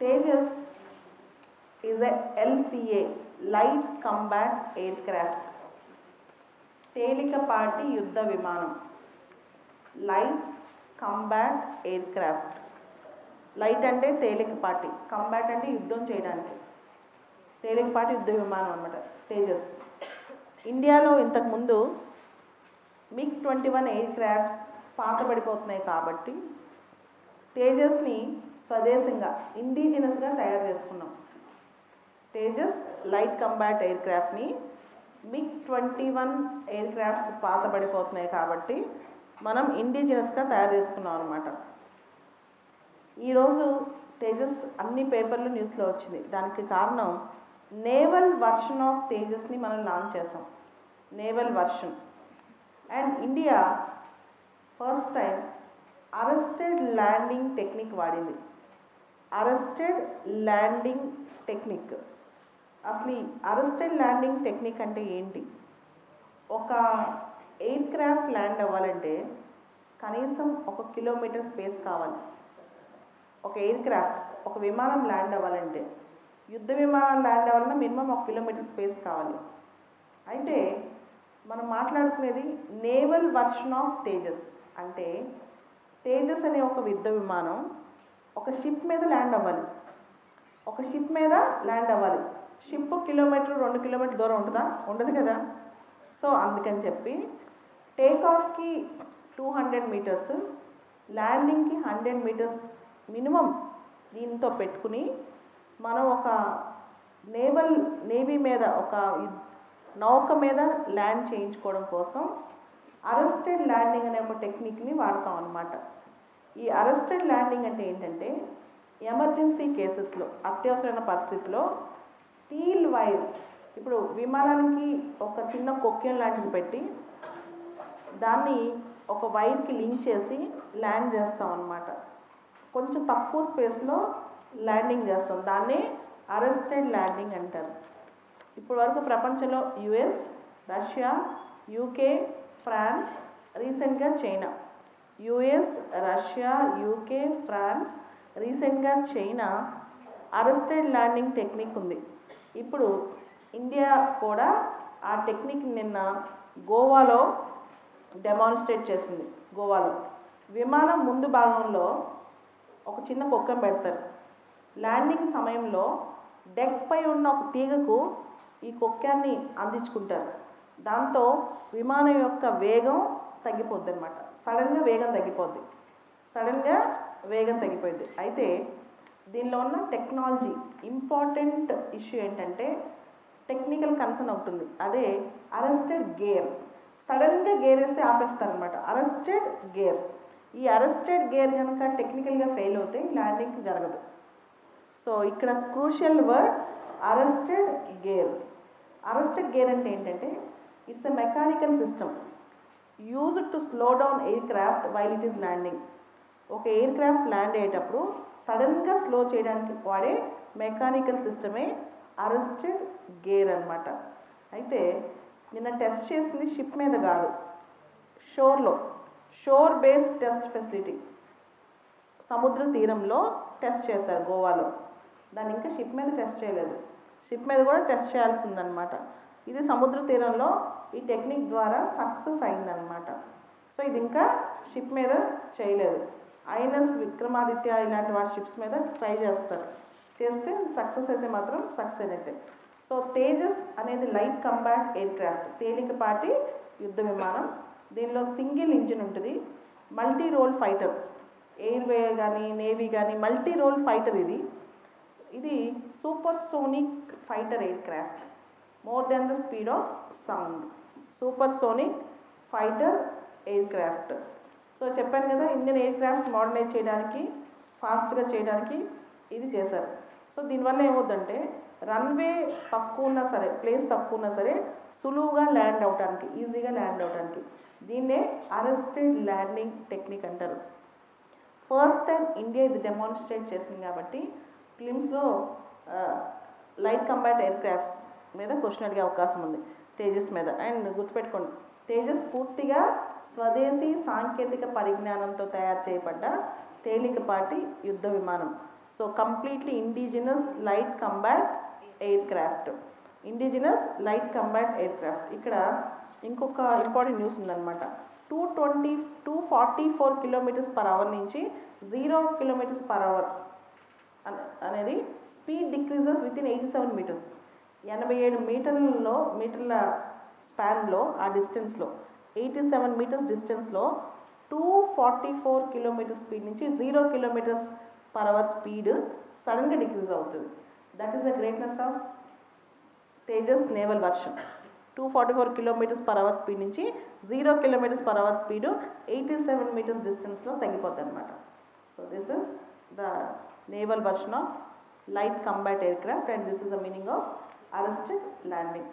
Tejas is a LCA light combat aircraft తేలికపాటి యుద్ధ విమానం. Light combat aircraft light అంటే తేలికపాటి. కంబాట్ అంటే యుద్ధం చేయడానికి. తేలికపాటి యుద్ధ విమానం అనమాట తేజస్ ఇండియాలో ఇంతకుముందు MiG twenty one aircrafts పాతబడిపోతున్నాయి కాబట్టి తేజస్ని స్వదేశంగా ఇండిజినస్గా తయారు చేసుకున్నాం. తేజస్ లైట్ కంబాట్ ఎయిర్ క్రాఫ్ట్ని MiG twenty one aircrafts పాతబడిపోతున్నాయి కాబట్టి మనం ఇండిజినస్గా తయారు చేసుకున్నాం అనమాట ఈరోజు తేజస్ అన్ని పేపర్లు న్యూస్లో వచ్చింది. దానికి కారణం నేవల్ వర్షన్ ఆఫ్ తేజస్ని మనం లాంచ్ చేసాం naval version. And India first time arrested landing technique వాడింది. Arrested landing technique. అసలు ఈ అరెస్టెడ్ ల్యాండింగ్ టెక్నిక్ అంటే ఏంటి? ఒక ఎయిర్ క్రాఫ్ట్ ల్యాండ్ అవ్వాలంటే కనీసం ఒక కిలోమీటర్ స్పేస్ కావాలి. ఒక ఎయిర్ క్రాఫ్ట్ ఒక విమానం ల్యాండ్ అవ్వాలంటే. యుద్ధ విమానం ల్యాండ్ అవ్వాలన్నా మినిమం ఒక కిలోమీటర్ స్పేస్ కావాలి. అయితే మనం మాట్లాడుకునేది నేవల్ వర్షన్ ఆఫ్ తేజస్. అంటే తేజస్ అనే ఒక యుద్ధ విమానం ఒక షిప్ మీద ల్యాండ్ అవ్వాలి. ఒక షిప్ మీద ల్యాండ్ అవ్వాలి. షిప్ కిలోమీటర్ రెండు కిలోమీటర్ దూరం ఉంటుందా? ఉండదు కదా. సో అందుకని చెప్పి టేక్ ఆఫ్కి టూ హండ్రెడ్ మీటర్స్ ల్యాండింగ్కి హండ్రెడ్ మీటర్స్ మినిమం దీంతో పెట్టుకుని మనం ఒక నేవల్ నేవీ మీద ఒక నౌక మీద ల్యాండ్ చేయించుకోవడం కోసం అరెస్టెడ్ ల్యాండింగ్ అనే ఒక టెక్నిక్ని వాడతాం అన్నమాట. ఈ అరెస్టెడ్ ల్యాండింగ్ అంటే ఏంటంటే ఎమర్జెన్సీ కేసెస్లో అత్యవసరమైన పరిస్థితిలో స్టీల్ వైర్ ఇప్పుడు విమానానికి ఒక చిన్న కొక్యం లాంటిది పెట్టి దాన్ని ఒక వైర్కి లింక్ చేసి ల్యాండ్ చేస్తాం అన్నమాట. కొంచెం తక్కువ స్పేస్లో ల్యాండింగ్ చేస్తాం. దాన్నే అరెస్టెడ్ ల్యాండింగ్ అంటారు. ఇప్పుడు వరకు ప్రపంచంలో యుఎస్ రష్యా యూకే ఫ్రాన్స్ రీసెంట్గా China. US Russia UK France రీసెంట్గా చైనా అరెస్టెడ్ ల్యాండింగ్ టెక్నిక్ ఉంది. ఇప్పుడు ఇండియా కూడా ఆ టెక్నిక్ నిన్న గోవాలో డెమాన్స్ట్రేట్ చేసింది. గోవాలో విమానం ముందు భాగంలో ఒక చిన్న కుక్కం పెడతారు. ల్యాండింగ్ సమయంలో డెక్ పై ఉన్న ఒక తీగకు ఈ కుక్కాన్ని అందించుకుంటారు. దాంతో విమానం యొక్క వేగం తగ్గిపోద్ది అనమాట సడన్గా వేగం తగ్గిపోద్ది. సడన్గా వేగం తగ్గిపోయింది అయితే దీనిలో ఉన్న టెక్నాలజీ ఇంపార్టెంట్ ఇష్యూ ఏంటంటే టెక్నికల్ కన్సర్న్ అవుతుంది అదే అరెస్టెడ్ గేర్. సడన్గా గేర్ వేసి ఆపేస్తారనమాట అరెస్టెడ్ గేర్. ఈ అరెస్టెడ్ గేర్ కనుక టెక్నికల్గా ఫెయిల్ అవుతే ల్యాండింగ్ జరగదు. సో ఇక్కడ crucial word arrested gear. Arrested gear అంటే ఏంటంటే it's a mechanical system. Used to slow down aircraft while it is landing ఒక ఎయిర్ క్రాఫ్ట్ ల్యాండ్ అయ్యేటప్పుడు సడన్గా స్లో చేయడానికి వాడే మెకానికల్ సిస్టమే అరెస్టెడ్ గేర్ అనమాట అయితే నిన్న టెస్ట్ చేసింది షిప్ మీద కాదు షోర్లో షోర్ బేస్డ్ టెస్ట్ ఫెసిలిటీ సముద్ర తీరంలో టెస్ట్ చేశారు గోవాలో. దాన్ని ఇంకా షిప్ మీద టెస్ట్ చేయలేదు. షిప్ మీద కూడా టెస్ట్ చేయాల్సి ఉందన్నమాట. ఇది సముద్ర తీరంలో ఈ టెక్నిక్ ద్వారా సక్సెస్ అయిందనమాట సో ఇది ఇంకా షిప్ మీద చేయలేదు. ఐఎన్ఎస్ విక్రమాదిత్య ఇలాంటి వాటి షిప్స్ మీద ట్రై చేస్తారు. చేస్తే సక్సెస్ అయితే మాత్రం సక్సెస్ అయినట్టే. సో తేజస్ అనేది లైట్ కంబాట్ ఎయిర్ క్రాఫ్ట్ తేలికపాటి యుద్ధ విమానం. దీనిలో సింగిల్ ఇంజిన్ ఉంటుంది. మల్టీ రోల్ ఫైటర్ ఎయిర్వే కానీ నేవీ కానీ మల్టీ రోల్ ఫైటర్ ఇది. ఇది supersonic fighter air more more the the speed of sound supersonic fighter aircraft so చెప్పాను కదా ఇండియన్ ఎయిర్ క్రాఫ్ట్స్ మోడర్నైజ్ చేయడానికి ఫాస్ట్గా చేయడానికి ఇది చేశారు. సో దీనివల్ల ఏమవుతుందంటే రన్వే తక్కువ ఉన్నా సరే ప్లేస్ తక్కువ ఉన్నా సరే సులువుగా ల్యాండ్ అవడానికి ఈజీగా ల్యాండ్ అవడానికి దీన్నే అరెస్టెడ్ ల్యాండింగ్ టెక్నిక్ అంటారు. ఫస్ట్ టైం ఇండియా ఇది డెమాన్స్ట్రేట్ చేసింది కాబట్టి ఫిలిమ్స్లో లైట్ కంబాట్ ఎయిర్ క్రాఫ్ట్స్ మీద క్వశ్చన్ అడిగే అవకాశం ఉంది. తేజస్ మీద. అండ్ గుర్తుపెట్టుకోండి తేజస్ పూర్తిగా స్వదేశీ సాంకేతిక పరిజ్ఞానంతో తయారు చేయబడ్డ తేలికపాటి యుద్ధ విమానం. So completely indigenous light combat aircraft indigenous light combat aircraft ఇక్కడ ఇంకొక ఇంపార్టెంట్ న్యూస్ ఉందన్నమాట. Two twenty two forty four kilometres per hour నుంచి జీరో కిలోమీటర్స్ పర్ అవర్ అనేది speed decreases within eighty seven metres. ఎనభై ఏడు మీటర్లలో మీటర్ల స్పాన్లో ఆ డిస్టెన్స్లో ఎయిటీ సెవెన్ మీటర్స్ డిస్టెన్స్లో two forty four kilometre speed నుంచి zero kilometres per hour speed సడన్గా డిక్రీజ్ అవుతుంది. That is the greatness of Tejas naval version two forty four kilometres per hour speed నుంచి zero kilometres per hour speed eighty seven metres డిస్టెన్స్లో తగ్గిపోతుంది అనమాట so this is the naval version of light combat aircraft and this is the meaning of arrested landing